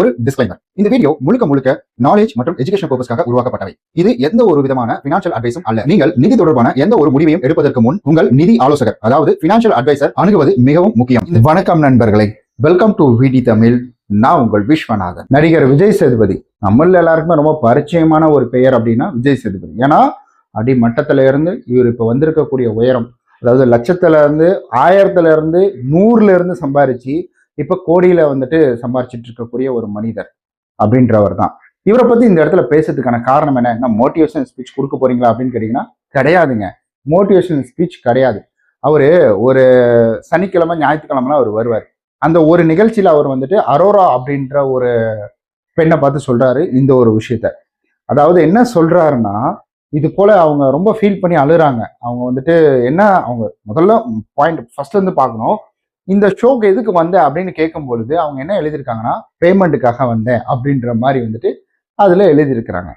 ஒரு டிஸ்க்ளைமர் இந்த வீடியோ முழுக்க முழுக்க நாலேஜ் மற்றும் எஜுகேஷன் பர்பஸ்க்காக உருவாக்கப்பட்டவை. இது எந்த ஒரு விதமான பினான்சியல் அட்வைஸும் அல்ல. நீங்கள் நிதி தொடர்பான எந்த ஒரு முடிவையும் எடுப்பதற்கு முன் உங்கள் நிதி ஆலோசகர் அதாவது பினான்சியல் அட்வைசர் அணுகுவது மிகவும் முக்கியம். வணக்கம் நண்பர்களே. வெல்கம் டு விடி தமிழ் நான் உங்கள் விஸ்வநாதன். நடிகர் விஜய் சேதுபதி. நம்மள எல்லாருக்குமே ரொம்ப பரிச்சயமான ஒரு பெயர் அப்படின்னா விஜய் சேதுபதி. ஏன்னா அடிமட்டத்துல இருந்து இவர் இப்போ வந்திருக்கக்கூடிய உயரம் அதாவது லட்சத்துல இருந்து ஆயிரத்துல இருந்து நூறுல இருந்து சம்பாரிச்சு இப்ப கோடியில வந்துட்டு சம்பாரிச்சிட்டு இருக்கக்கூடிய ஒரு மனிதர் அப்படின்றவர் தான் இவரை பத்தி இந்த இடத்துல பேசுறதுக்கான காரணம் என்ன? என்ன மோட்டிவேஷன் ஸ்பீச் கொடுக்க போறீங்களா அப்படின்னு கேட்டீங்கன்னா கிடையாதுங்க. மோட்டிவேஷனல் ஸ்பீச் கிடையாது. அவரு ஒரு சனிக்கிழமை ஞாயிற்றுக்கிழமைலாம் அவர் வருவார். அந்த ஒரு நிகழ்ச்சியில அவர் வந்துட்டு அரோரா அப்படின்ற ஒரு பெண்ணை பார்த்து சொல்றாரு இந்த ஒரு விஷயத்த. அதாவது என்ன சொல்றாருன்னா இது போல அவங்க ரொம்ப ஃபீல் பண்ணி அழுறாங்க. அவங்க வந்துட்டு என்ன அவங்க முதல்ல பாயிண்ட் ஃபர்ஸ்ட்ல இருந்து பார்க்கணும். இந்த ஷோக்கு எதுக்கு வந்த அப்படின்னு கேட்கும் பொழுது அவங்க என்ன எழுதியிருக்காங்கன்னா பேமெண்ட்டுக்காக வந்தேன் அப்படின்ற மாதிரி வந்துட்டு அதில் எழுதியிருக்கிறாங்க.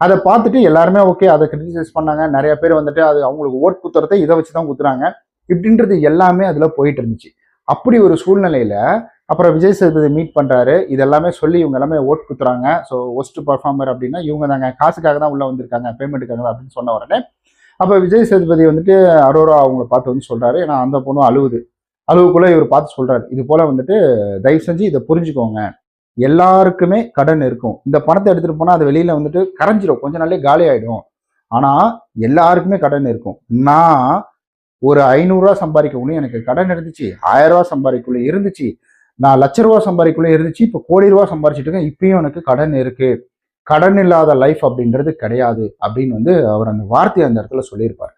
அதை பார்த்துட்டு எல்லாருமே ஓகே அதை கிரிட்டிசைஸ் பண்ணாங்க. நிறைய பேர் வந்துட்டு அது அவங்களுக்கு ஓட் குத்துறதை இதை வச்சு தான் குத்துறாங்க. இப்படின்றது எல்லாமே அதில் போயிட்டு இருந்துச்சு. அப்படி ஒரு சூழ்நிலையில் அப்புறம் விஜய் சேதுபதி மீட் பண்ணுறாரு இது எல்லாமே சொல்லி இவங்க எல்லாமே ஓட் குத்துறாங்க. ஸோ ஒஸ்ட் பர்ஃபார்மர் அப்படின்னா இவங்க தாங்க. காசுக்காக தான் உள்ளே வந்திருக்காங்க. பேமெண்ட்டுக்காக தான் அப்படின்னு சொன்ன உடனே அப்போ விஜய் சேதுபதி வந்துட்டு அரோரா அவங்கள பார்த்து வந்து சொல்கிறாரு ஏன்னா அந்த பொண்ணு அழுவுது. அளவுக்குள்ளே இவர் பார்த்து சொல்றாரு. இது போல வந்துட்டு தயவு செஞ்சு இதை புரிஞ்சுக்கோங்க. எல்லாருக்குமே கடன் இருக்கும். இந்த பணத்தை எடுத்துட்டு போனா அது வெளியில வந்துட்டு கரைஞ்சிரும். கொஞ்ச நாளே காலி ஆயிடும். ஆனா எல்லாருக்குமே கடன் இருக்கும். நான் ஒரு ஐநூறுரூவா சம்பாதிக்கக்குள்ளே எனக்கு கடன் இருந்துச்சு. ஆயிரம் ரூபா சம்பாதிக்குள்ளே இருந்துச்சு. நான் லட்ச ரூபா சம்பாதிக்குள்ளே இருந்துச்சு. இப்போ கோடி ரூபா சம்பாரிச்சிட்டு இருக்கேன். இப்பயும் எனக்கு கடன் இருக்கு. கடன் இல்லாத லைஃப் அப்படின்றது கிடையாது அப்படின்னு வந்து அவர் அந்த வார்த்தையை அந்த இடத்துல சொல்லியிருப்பார்.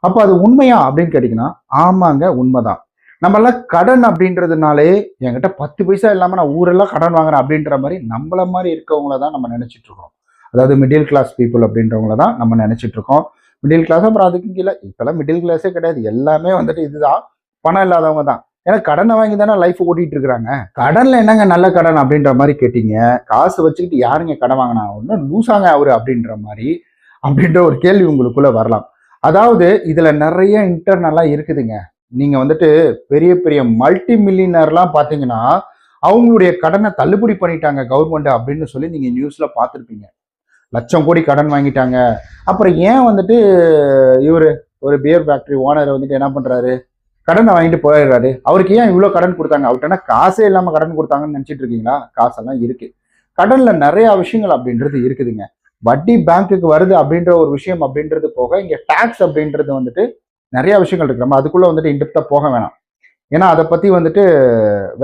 அப்போ அது உண்மையா அப்படின்னு கேட்டிங்கன்னா ஆமாங்க உண்மைதான். நம்மளாம் கடன் அப்படின்றதுனாலே என்கிட்ட பத்து பைசா இல்லாமல் நான் ஊரெல்லாம் கடன் வாங்குறேன் அப்படின்ற மாதிரி நம்மள மாதிரி இருக்கவங்கள தான் நம்ம நினச்சிட்டு இருக்கோம். அதாவது மிடில் கிளாஸ் பீப்புள் அப்படின்றவங்கள தான் நம்ம நினச்சிட்டு இருக்கோம். மிடில் கிளாஸ் அப்புறம் அதுக்கு கீழே இப்போல்லாம் மிடில் கிளாஸே கிடையாது. எல்லாமே வந்துட்டு இதுதான். பணம் இல்லாதவங்க தான். ஏன்னா கடனை வாங்கி தானே லைஃப் ஓட்டிட்டு இருக்கிறாங்க. கடன்ல என்னங்க நல்ல கடன் அப்படின்ற மாதிரி கேட்டீங்க? காசு வச்சுக்கிட்டு யாருங்க கடன் வாங்கினா? ஒன்று லூசாங்க அவரு அப்படின்ற மாதிரி அப்படின்ற ஒரு கேள்வி உங்களுக்குள்ள வரலாம். அதாவது இதுல நிறைய இன்டர்னலா இருக்குதுங்க. நீங்க வந்துட்டு பெரிய பெரிய மல்டி மில்லியனர்லாம் பார்த்தீங்கன்னா அவங்களுடைய கடனை தள்ளுபடி பண்ணிட்டாங்க கவர்மெண்ட் அப்படின்னு சொல்லி நீங்க நியூஸ்ல பார்த்துருப்பீங்க. லட்சம் கோடி கடன் வாங்கிட்டாங்க. அப்புறம் ஏன் வந்துட்டு இவர் ஒரு பியர் ஃபேக்டரி ஓனர் வந்துட்டு என்ன பண்றாரு? கடனை வாங்கிட்டு போயிடுறாரு. அவருக்கு ஏன் இவ்வளோ கடன் கொடுத்தாங்க? அவர்கிட்ட காசே இல்லாமல் கடன் கொடுத்தாங்கன்னு நினச்சிட்டு இருக்கீங்களா? காசெல்லாம் இருக்கு. கடன்ல நிறைய விஷயங்கள் அப்படின்றது இருக்குதுங்க. வட்டி பேங்க்குக்கு வருது அப்படின்ற ஒரு விஷயம் அப்படின்றது போக இங்கே டேக்ஸ் அப்படின்றது வந்துட்டு நிறைய விஷயங்கள் இருக்கு. நம்ம அதுக்குள்ள வந்துட்டு இன்டெப்தா போக வேணாம். ஏன்னா அதை பத்தி வந்துட்டு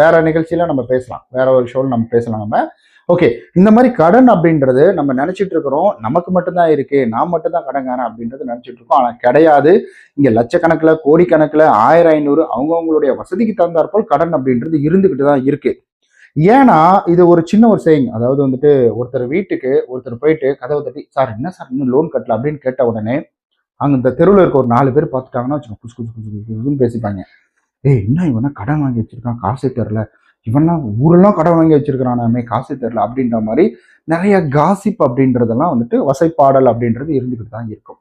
வேற நிகழ்ச்சியில நம்ம பேசலாம். வேற ஒரு ஷோவில் நம்ம பேசலாம் நம்ம. ஓகே இந்த மாதிரி கடன் அப்படின்றது நம்ம நினைச்சிட்டு இருக்கிறோம். நமக்கு மட்டும்தான் இருக்கு. நான் மட்டும்தான் கடங்காரன் அப்படின்றது நினைச்சிட்டு இருக்கோம். ஆனால் கிடையாது. இங்கே லட்சக்கணக்கில் கோடிக்கணக்கில் ஆயிரம் ஐநூறு அவங்கவுங்களுடைய வசதிக்கு தகுந்தாற்போல் கடன் அப்படின்றது இருந்துக்கிட்டு தான் இருக்கு. ஏன்னா இது ஒரு சின்ன ஒரு செய்யுங்க அதாவது வந்துட்டு ஒருத்தர் வீட்டுக்கு ஒருத்தர் போயிட்டு கதவை தட்டி சார் என்ன சார் இன்னும் லோன் கட்டல? அப்படின்னு கேட்ட உடனே அங்கே இந்த தெருவில் இருக்க ஒரு நாலு பேர் பார்த்துட்டாங்கன்னா வச்சுக்கோங்க குசு குசு குசு குசு குசுன்னு பேசிப்பாங்க. ஏய் என்ன இவனா கடன் வாங்கி வச்சிருக்கான்? காசே தெரில இவன்லாம் ஊரெல்லாம் கடன் வாங்கி வச்சிருக்கிறானாமே காசே தெரில அப்படின்ற மாதிரி நிறைய காசிப் அப்படின்றதெல்லாம் வந்துட்டு வசைப்பாடல் அப்படின்றது இருந்துக்கிட்டு தான் இருக்கும்.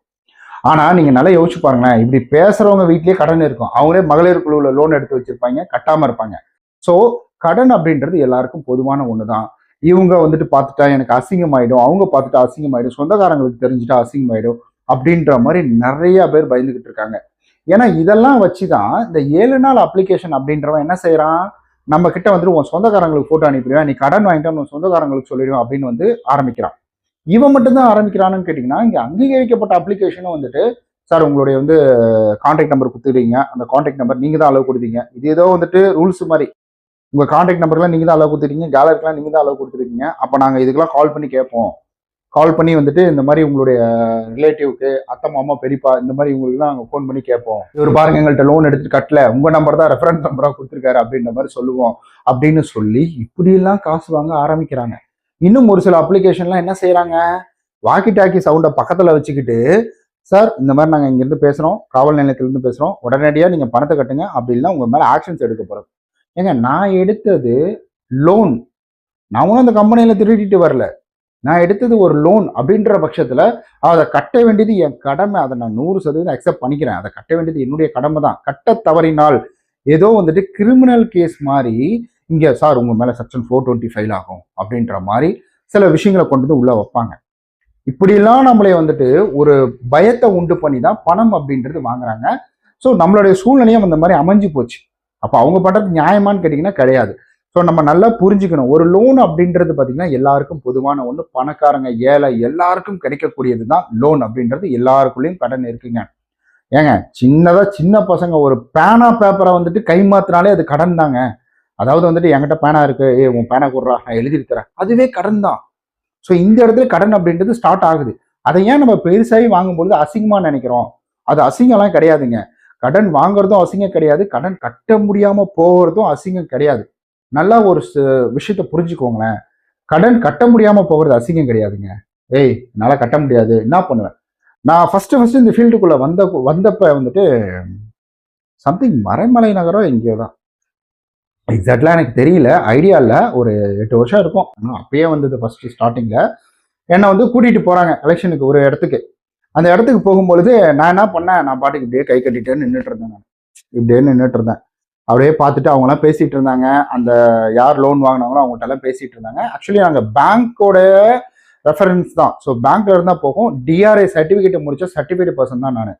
ஆனால் நீங்கள் நல்லா யோசிச்சு பாருங்களேன் இப்படி பேசுகிறவங்க வீட்லேயே கடன் இருக்கும். அவங்களே மகளிர் குழுவில் லோன் எடுத்து வச்சிருப்பாங்க கட்டாமல் இருப்பாங்க. ஸோ கடன் அப்படின்றது எல்லாருக்கும் பொதுவான ஒன்று தான் இவங்க வந்துட்டு பார்த்துட்டா எனக்கு அசிங்கமாயிடும் அவங்க பார்த்துட்டா அசிங்கமாயிடும் சொந்தக்காரங்களுக்கு தெரிஞ்சுட்டா அசிங்கமாயிடும். அப்படின்ற மாதிரி நிறைய பேர் பயந்துகிட்டு இருக்காங்க. ஏன்னா இதெல்லாம் வச்சுதான் இந்த ஏழு நாள் அப்ளிகேஷன் அப்படின்றவன் என்ன செய்யறான் நம்ம கிட்ட வந்துட்டு உன் சொந்தக்காரங்களுக்கு போட்டோ அனுப்பிடுவேன். நீ கடன் வாங்கிட்டு உன் சொந்தக்காரங்களுக்கு சொல்லிடுவேன். அப்படின்னு வந்து ஆரம்பிக்கிறான். இவன் மட்டும்தான் ஆரம்பிக்கிறான்னு கேட்டிங்கன்னா இங்கே அங்கீகரிக்கப்பட்ட அப்ளிகேஷனும் வந்துட்டு சார் உங்களுடைய வந்து கான்டாக்ட் நம்பர் கொடுத்துருக்கீங்க அந்த கான்டாக்ட் நம்பர் நீங்கள் தான் அளவு கொடுத்தீங்க. இது ஏதோ வந்துட்டு ரூல்ஸ் மாதிரி. உங்கள் கான்டாக்ட் நம்பர்லாம் நீங்கள் தான் அளவு கொடுத்துருக்கீங்க கேலரிக்கெலாம் நீங்கள் தான் அளவு கொடுத்துருக்கீங்க. அப்போ நாங்கள் இதுக்கெல்லாம் கால் பண்ணி கேட்போம். கால் பண்ணி வந்துட்டு இந்த மாதிரி உங்களுடைய ரிலேட்டிவ்க்கு அத்தை மாமா பெரியப்பா இந்த மாதிரி உங்களுக்குலாம் நாங்கள் ஃபோன் பண்ணி கேட்போம். இவர் பாருங்க எங்கள்கிட்ட லோன் எடுத்து கட்டல. உங்கள் நம்பர் தான் ரெஃபரன்ஸ் நம்பராக கொடுத்துருக்காரு அப்படின்ற மாதிரி சொல்லுவோம். அப்படின்னு சொல்லி இப்படியெல்லாம் காசு வாங்க ஆரம்பிக்கிறாங்க. இன்னும் ஒரு சில அப்ளிகேஷன்லாம் என்ன செய்யறாங்க வாக்கி டாக்கி சவுண்டை பக்கத்தில் வச்சுக்கிட்டு சார் இந்த மாதிரி நாங்கள் இங்கேருந்து பேசுகிறோம் காவல் நிலையத்திலேருந்து பேசுகிறோம் உடனடியாக நீங்கள் பணத்தை கட்டுங்க அப்படின்னா உங்கள் மேலே ஆக்ஷன்ஸ் எடுக்க போகிறது ஏங்க நான் எடுத்தது லோன் நான் ஒன்றும் அந்த கம்பெனியில் திருடிட்டு வரல. நான் எடுத்தது ஒரு லோன் அப்படின்ற பட்சத்தில் அதை கட்ட வேண்டியது என் கடமை. அதை நான் நூறு சதவீதம் அக்செப்ட் பண்ணிக்கிறேன். அதை கட்ட வேண்டியது என்னுடைய கடமை தான். கட்ட தவறினால் ஏதோ வந்துட்டு கிரிமினல் கேஸ் மாதிரி இங்கே சார் உங்கள் மேலே செக்ஷன் ஃபோர் டுவெண்ட்டி ஃபைல் ஆகும் அப்படின்ற மாதிரி சில விஷயங்களை கொண்டு வந்து உள்ளே வைப்பாங்க. இப்படிலாம் நம்மளை வந்துட்டு ஒரு பயத்தை உண்டு பண்ணி தான் பணம் அப்படின்றது வாங்குறாங்க. ஸோ நம்மளுடைய சூழ்நிலையும் அந்த மாதிரி அமைஞ்சு போச்சு. அப்போ அவங்க பண்ணுறது நியாயமான்னு கேட்டிங்கன்னா கிடையாது. ஸோ நம்ம நல்லா புரிஞ்சுக்கணும். ஒரு லோன் அப்படின்றது பார்த்தீங்கன்னா எல்லாருக்கும் பொதுவான ஒன்று பணக்காரங்க ஏழை எல்லாருக்கும் கிடைக்கக்கூடியது தான் லோன் அப்படின்றது. எல்லாருக்குள்ளேயும் கடன் இருக்குங்க. ஏங்க சின்னதாக சின்ன பசங்க ஒரு பேனா பேப்பரை வந்துட்டு கை மாத்தினாலே அது கடன் தாங்க. அதாவது வந்துட்டு என்கிட்ட பேனா இருக்கு. ஏ உன் பேனா கொடுறா நான் எழுதி தரேன். அதுவே கடன் தான். ஸோ இந்த இடத்துல கடன் அப்படின்றது ஸ்டார்ட் ஆகுது. அதை ஏன் நம்ம பெருசாகி வாங்கும்பொழுது அசிங்கமாக நினைக்கிறோம்? அது அசிங்கம்லாம் கிடையாதுங்க. கடன் வாங்குறதும் அசிங்கம் கிடையாது. கடன் கட்ட முடியாமல் போகிறதும் அசிங்கம் கிடையாது. நல்லா ஒரு விஷயத்த புரிஞ்சுக்கோங்களேன். கடன் கட்ட முடியாமல் போகிறது அசிங்கம் கிடையாதுங்க. ஏய் என்னால் கட்ட முடியாது. என்ன பண்ணுவேன்? நான் ஃபஸ்ட்டு ஃபஸ்ட்டு இந்த ஃபீல்டுக்குள்ளே வந்த வந்தப்போ வந்துட்டு சம்திங் மறைமலை நகரம் எங்கேயோ தான். எக்ஸாக்ட்லாம் எனக்கு தெரியல. ஐடியா இல்லை. ஒரு எட்டு வருஷம் இருக்கும். ஆனால் அப்பயே வந்தது ஃபஸ்ட்டு ஸ்டார்டிங்கில் என்னை வந்து கூட்டிகிட்டு போகிறாங்க எலெக்ஷனுக்கு ஒரு இடத்துக்கு. அந்த இடத்துக்கு போகும்பொழுது நான் என்ன பண்ணேன்? நான் பாட்டுக்கு இப்படியே கை கட்டிட்டேன்னு நின்றுட்டு இருந்தேன் நான். இப்படியே நின்றுட்டு இருந்தேன். அப்படியே பார்த்துட்டு அவங்களாம் பேசிட்டு இருந்தாங்க. அந்த யார் லோன் வாங்கினாங்களோ அவங்கள்ட்ட எல்லாம் பேசிட்டு இருந்தாங்க. ஆக்சுவலி நாங்கள் பேங்க்கோட ரெஃபரன்ஸ் தான். ஸோ பேங்க்ல இருந்தால் போகும். டிஆர்ஐ சர்டிஃபிகேட் முடிச்ச சர்டிஃபிகேட் பர்சன் தான் நான்.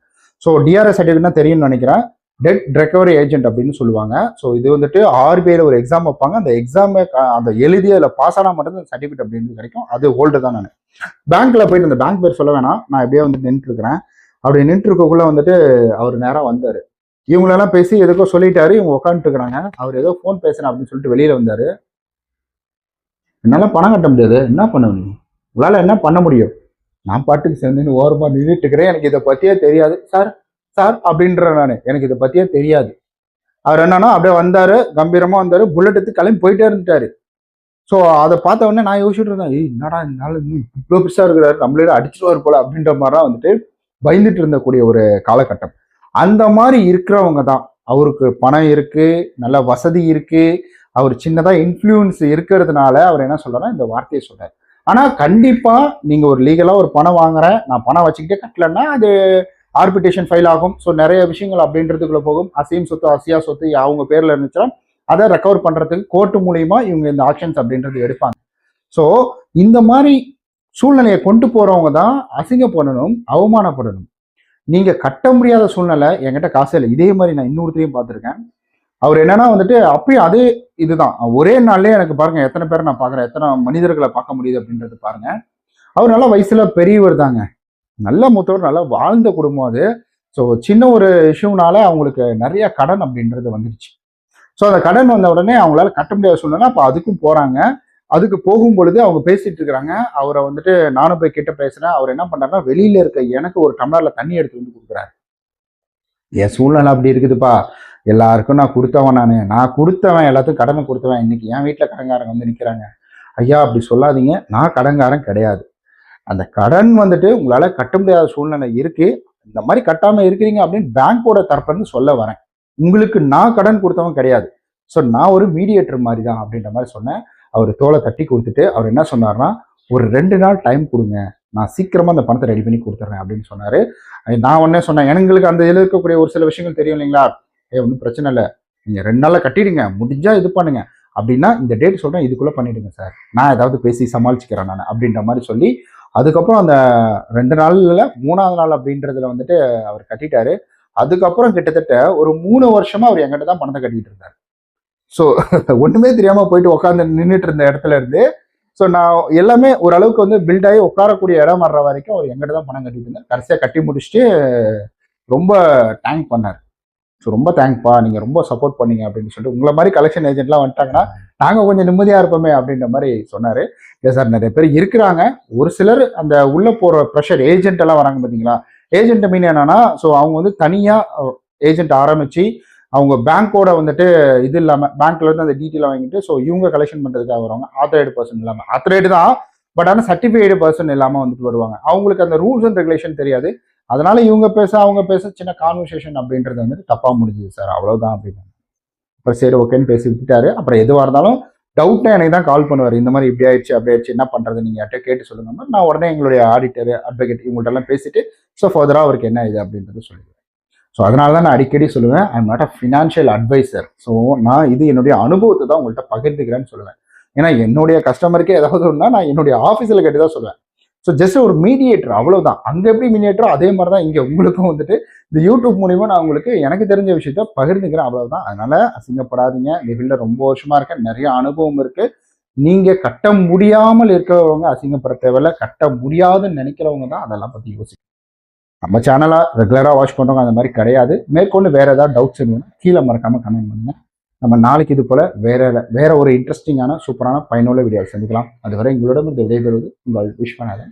ஸோ டிஆர்ஐ தான் தெரியும்னு நினைக்கிறேன். டெட் ரெக்கவரி ஏஜென்ட் அப்படின்னு சொல்லுவாங்க. ஸோ இது வந்துட்டு ஆர்பிஐல ஒரு எக்ஸாம் வைப்பாங்க. அந்த எக்ஸாமை அந்த எழுதி அதில் பாஸ் ஆனால் மட்டும் அந்த சர்டிஃபிகேட் அப்படின்னு கிடைக்கும். அது ஹோல்டு தான் நான். பேங்க்ல போயிட்டு அந்த பேங்க் பேர் சொல்ல வேணாம். நான் எப்படியே வந்து நின்றுட்டு இருக்கிறேன் அப்படி நின்றுட்டு இருக்கக்குள்ள வந்துட்டு அவர் நேராக வந்தார். இவங்களெல்லாம் பேசி எதுக்கோ சொல்லிட்டாரு இவங்க உட்காந்துட்டு இருக்கிறாங்க அவர் ஏதோ ஃபோன் பேசுறேன் அப்படின்னு சொல்லிட்டு வெளியில வந்தாரு. என்னால பணம் கட்ட முடியாது. என்ன பண்ணுவ நீ உங்களால என்ன பண்ண முடியும்? நான் பாட்டுக்கு சேர்ந்துன்னு ஓரமா நின்றுட்டு இருக்கிறேன். எனக்கு இதை பத்தியே தெரியாது. சார் சார் அப்படின்ற நான். எனக்கு இதை பத்தியே தெரியாது. அவர் என்னன்னா அப்படியே வந்தாரு. கம்பீரமா வந்தாரு. புல்லட் எடுத்து கிளம்பி போயிட்டே இருந்துட்டாரு. ஸோ அதை பார்த்த உடனே நான் யோசிச்சுட்டு இருந்தேன் ஏய் என்னடா இதனால இவ்வளோ பெருசாக இருக்கிறாரு? நம்மளே அடிச்சிருவாரு போல அப்படின்ற மாதிரிலாம் வந்துட்டு பயந்துட்டு இருந்தக்கூடிய ஒரு காலகட்டம். அந்த மாதிரி இருக்கிறவங்க தான். அவருக்கு பணம் இருக்கு நல்ல வசதி இருக்கு அவர் சின்னதா இன்ஃப்ளூயன்ஸ் இருக்கிறதுனால அவர் என்ன சொல்றாருன்னா இந்த வார்த்தையை சொல்றாரு. ஆனா கண்டிப்பா நீங்க ஒரு லீகலா ஒரு பணம் வாங்குறேன் நான் பணம் வச்சுக்கிட்டே கட்டலன்னா அது ஆர்பிட்டேஷன் ஃபைல் ஆகும். ஸோ நிறைய விஷயங்கள் அப்படின்றதுக்குள்ள போகும். அசையும் சொத்து அசியா சொத்து அவங்க பேர்ல இருந்துச்சுன்னா அதை ரெக்கவர் பண்றதுக்கு கோர்ட்டு மூலியமா இவங்க இந்த ஆக்ஷன்ஸ் அப்படின்றது எடுப்பாங்க. ஸோ இந்த மாதிரி சூழ்நிலையை கொண்டு போறவங்க தான் அசிங்கப்படணும் அவமானப்படணும். நீங்கள் கட்ட முடியாத சூழ்நிலை என்கிட்ட காசு இல்லை. இதே மாதிரி நான் இன்னொருத்தையும் பார்த்துருக்கேன். அவர் என்னன்னா வந்துட்டு அப்பயும் அதே இதுதான். ஒரே நாள்லயே எனக்கு பாருங்க எத்தனை பேரை நான் பார்க்குறேன் எத்தனை மனிதர்களை பார்க்க முடியுது அப்படின்றது பாருங்க. அவர் நல்ல வயசுல பெரியவர் தாங்க. நல்ல மூத்தவர் நல்லா வாழ்ந்த குடும்பம் அது. ஸோ சின்ன ஒரு இஷ்யூனால அவங்களுக்கு நிறைய கடன் அப்படின்றது வந்துடுச்சு ஸோ அந்த கடன் வந்த உடனே அவங்களால கட்ட முடியாத சூழ்நிலை அப்போ அதுக்கும் போறாங்க. அதுக்கு போகும் பொழுது அவங்க பேசிட்டு இருக்கிறாங்க அவரை வந்துட்டு நானும் போய் கிட்ட பேசுறேன். அவர் என்ன பண்றாருன்னா வெளியில இருக்க எனக்கு ஒரு டம்ளர்ல தண்ணி எடுத்து வந்து கொடுக்குறாரு. என் சூழ்நிலை அப்படி இருக்குதுப்பா. எல்லாருக்கும் நான் கொடுத்தவன் நான். நான் கொடுத்தவன் எல்லாத்துக்கும் கடனை கொடுத்தவன். இன்னைக்கு என் வீட்டில் கடங்காரங்க வந்து நிற்கிறாங்க ஐயா அப்படி சொல்லாதீங்க. நான் கடன்காரன் கிடையாது. அந்த கடன் வந்துட்டு உங்களால் கட்ட முடியாத சூழ்நிலை இருக்கு. இந்த மாதிரி கட்டாமல் இருக்கிறீங்க அப்படின்னு பேங்கோட தரப்புன்னு சொல்ல வரேன். உங்களுக்கு நான் கடன் கொடுத்தவன் கிடையாது. ஸோ நான் ஒரு மீடியேட்டர் மாதிரி தான் அப்படின்ற மாதிரி சொன்னேன். அவர் தோலை தட்டி கொடுத்துட்டு அவர் என்ன சொன்னார்னா ஒரு ரெண்டு நாள் டைம் கொடுங்க. நான் சீக்கிரமாக அந்த பணத்தை ரெடி பண்ணி கொடுத்துட்றேன் அப்படின்னு சொன்னார். நான் உடனே சொன்னேன் எங்களுக்கு அந்த இதில் இருக்கக்கூடிய ஒரு சில விஷயங்கள் தெரியும் இல்லைங்களா? ஏ ஒன்றும் பிரச்சனை இல்லை. நீங்கள் ரெண்டு நாளில் கட்டிடுங்க. முடிஞ்சால் இது பண்ணுங்க. அப்படின்னா இந்த டேட் சொல்கிறேன் இதுக்குள்ளே பண்ணிவிடுங்க சார். நான் ஏதாவது பேசி சமாளிச்சுக்கிறேன் நான் அப்படின்ற மாதிரி சொல்லி அதுக்கப்புறம் அந்த ரெண்டு நாளில் மூணாவது நாள் அப்படின்றதுல வந்துட்டு அவர் கட்டிட்டாரு. அதுக்கப்புறம் கிட்டத்தட்ட ஒரு மூணு வருஷமாக அவர் எங்கிட்ட தான் பணத்தை கட்டிகிட்டு இருந்தார். ஸோ ஒன்றுமே தெரியாமல் போயிட்டு உட்காந்து நின்றுட்டு இருந்த இடத்துல இருந்து ஸோ நான் எல்லாமே ஓரளவுக்கு வந்து பில்ட் ஆகி உட்காரக்கூடிய இடம் வர்ற வரைக்கும் அவர் எங்கிட்ட தான் பணம் கட்டிட்டு இருந்தார். கடைசியாக கட்டி முடிச்சுட்டு ரொம்ப தேங்க் பண்ணார். ஸோ ரொம்ப தேங்க்ப்பா நீங்கள் ரொம்ப சப்போர்ட் பண்ணீங்க அப்படின்னு சொல்லிட்டு உங்களை மாதிரி கலெக்ஷன் ஏஜென்ட்லாம் வந்துட்டாங்கன்னா நாங்கள் கொஞ்சம் நிம்மதியாக இருப்போமே அப்படின்ற மாதிரி சொன்னார். இல்லை சார் நிறைய பேர் இருக்கிறாங்க. ஒரு சிலர் அந்த உள்ளே போகிற ப்ரெஷர் ஏஜென்ட் எல்லாம் வராங்க பார்த்தீங்களா ஏஜென்ட் மீன் என்னன்னா ஸோ அவங்க வந்து தனியாக ஏஜென்ட் ஆரம்பித்து அவங்க பேங்க்கோட வந்துட்டு இது இல்லாமல் பேங்க்ல இருந்து அந்த டீட்டெயிலாக வாங்கிட்டு ஸோ இவங்க கலெக்ஷன் பண்ணுறதுக்காக வருவாங்க. ஆத்தரைடு பர்சன் இல்லாமல் ஆத்தரைடு தான் பட் ஆனால் சர்டிஃபைடு பர்சன் இல்லாமல் வந்துட்டு வருவாங்க. அவங்களுக்கு அந்த ரூல்ஸ் அண்ட் ரெகுலேஷன் தெரியாது. அதனால இவங்க பேச அவங்க பேச சின்ன கான்வர்சேஷன் அப்படின்றது வந்துட்டு தப்பாக முடிஞ்சுது சார் அவ்வளோதான் அப்படின்னு. அப்புறம் சரி ஓகேன்னு பேசி விட்டுட்டாரு. அப்புறம் எதுவாக இருந்தாலும் டவுட்னா எனக்கு தான் கால் பண்ணுவார். இந்த மாதிரி இப்படி ஆயிடுச்சு அப்படி ஆயிடுச்சு என்ன பண்றது? நீங்க யார்கிட்ட கேட்டு சொல்லுங்க. நான் உடனே எங்களுடைய ஆடிட்டர் அட்வொகேட் இவங்கள்ட்ட எல்லாம் பேசிட்டு ஸோ ஃபர்தராக அவருக்கு என்ன இது அப்படின்றத சொல்லிடுவேன். ஸோ அதனால தான் நான் அடிக்கடி சொல்லுவேன் I am not a financial adviser so நான் இது என்னுடைய அனுபவத்தை தான் உங்கள்கிட்ட பகிர்ந்துக்கிறேன்னு சொல்லுவேன். ஏன்னா என்னுடைய கஸ்டமருக்கே ஏதாவது ஒன்றா நான் என்னுடைய ஆஃபீஸில் கேட்டு தான் சொல்லுவேன். ஸோ ஜஸ்ட் ஒரு மீடியேட்டர் அவ்வளோதான் அங்கே எப்படி மீடியேட்டரோ அதே மாதிரி தான் இங்கே உங்களுக்கும் வந்துட்டு இந்த யூடியூப் மூலிமா நான் உங்களுக்கு எனக்கு தெரிஞ்ச விஷயத்த பகிர்ந்துக்கிறேன் அவ்வளோதான் அதனால அசிங்கப்படாதீங்க. இந்த ஃபீல்டில் ரொம்ப வருஷமாக இருக்கேன். நிறைய அனுபவம் இருக்குது நீங்கள் கட்ட முடியாமல் இருக்கிறவங்க அசிங்கப்பட தேவையில்ல. கட்ட முடியாதுன்னு நினைக்கிறவங்க தான் அதெல்லாம் பற்றி யோசிக்கணும். நம்ம சேனலாக ரெகுலராக வாட்ச் பண்ணுறவங்க அந்த மாதிரி கிடையாது. மேற்கொண்டு வேறு ஏதாவது டவுட்ஸ் இருந்ததுன்னா கீழே மறக்காமல் கமெண்ட் பண்ணுங்க. நம்ம நாளைக்கு இது போல் வேற வேற ஒரு இன்ட்ரெஸ்டிங்கான சூப்பரான பயனுள்ள வீடியோவை சந்திக்கலாம். அதுவரை எங்களோட இந்த விடைபெறுவது உங்கள் பண்ணாதேன்